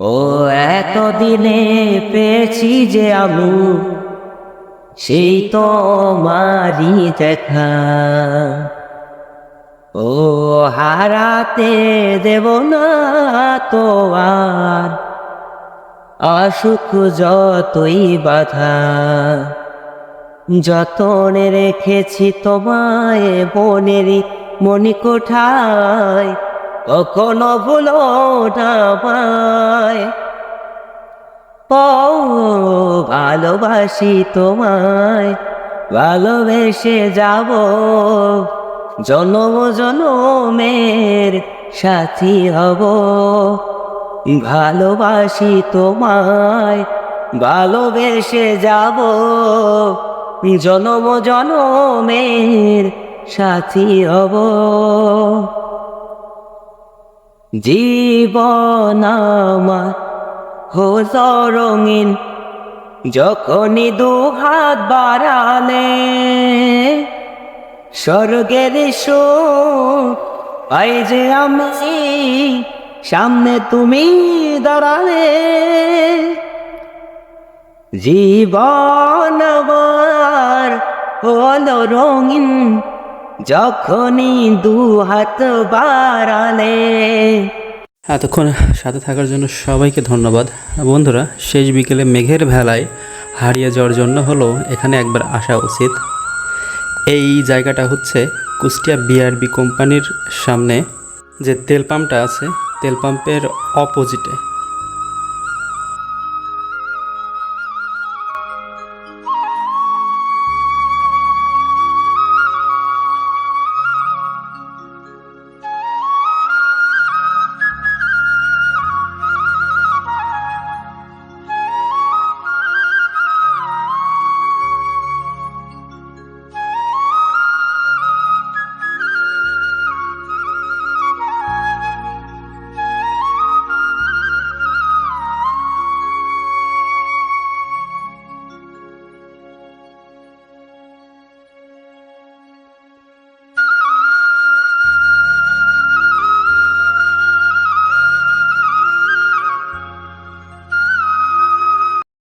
ও, এতদিনে পেয়েছি যে আমি সেই তো মারি দেখা। ও, হারাতে দেব না তো আর অসুখ যতই বাধা। যতনে রেখেছি তোমায় বনেরই মনি কোঠায় কখনো ভুলো না আমায় ও ভালোবাসি তোমায়, ভালোবেসে যাব। জনম জনমের সাথী হব। ভালোবাসি তোমায়, ভালোবেসে যাব। জনম জনমের সাথী হব। জীবন আমার হলো রঙিন যখনই দু হাত বাড়ালে, স্বর্গের সুখ পাই যে আমি, সামনে তুমি দাঁড়ালে। জীবন হলো রঙিন যখনই দু বাড়ালে। এতক্ষণ সাথে থাকার জন্য সবাইকে ধন্যবাদ। বন্ধুরা, শেষ বিকেলে মেঘের ভেলায় হারিয়ে যাওয়ার জন্য হলো এখানে একবার আসা উচিত। এই জায়গাটা হচ্ছে কুষ্টিয়া বিআরবি কোম্পানির সামনে যে তেল পাম্পটা আছে, তেল পাম্পের অপোজিটে।